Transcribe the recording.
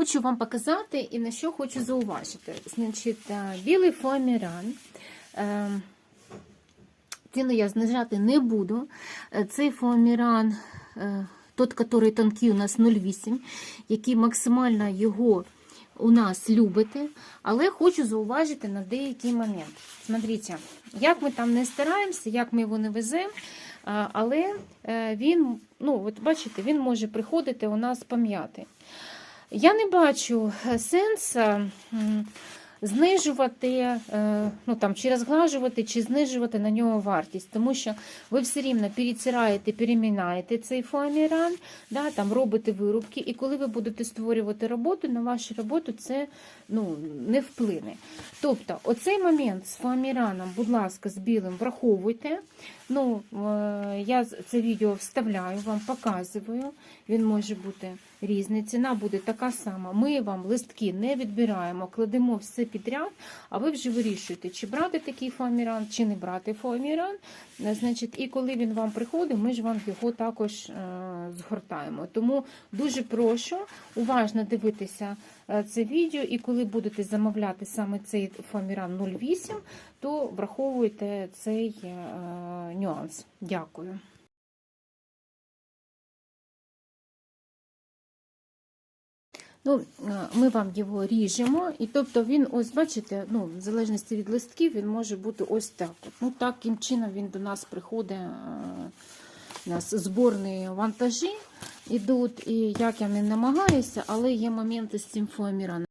Хочу вам показати і на що хочу зауважити. Значить, е, білий фоаміран. е, Ціну я знижати не буду. Е, Цей фоаміран, тот, який тонкий, у нас 0,8, який максимально його у нас любите, але хочу зауважити на деякий момент. Смотрите, як ми там не стараємося, як ми його не веземо, але він, ну, от бачите, він може приходити у нас пом'яти. Я не бачу сенса сенсу м, знижувати, е, ну там, чи розглажувати, чи знижувати на нього вартість, тому що ви все рівно перетираєте, перемінаєте цей фоаміран, да, там робите вирубки, і коли ви будете створювати роботу, на вашу роботу це ну, не вплине. Тобто, оцей момент з фоаміраном, будь ласка, з білим враховуйте. Ну, е, я це відео вставляю, вам показую. Він може бути різний. Ціна буде така сама. Ми вам листки не відбираємо, кладемо все підряд, а ви вже вирішуєте, чи брати такий фоаміран, чи не брати фоаміран. Е, Значить, і коли він вам приходить, ми ж вам його також е, згортаємо. Тому дуже прошу уважно дивитися е, це відео, і коли будете замовляти саме цей фоаміран 08, то враховуйте цей нюанс. Дякую. Ну, е, ми вам його ріжемо, і тобто він, ось бачите, ну, в залежності від листків, він може бути ось так. Ну, таким чином він до нас приходить. е, У нас зборні вантажі йдуть, і як я не намагаюся, але є моменти з цим фоаміраном.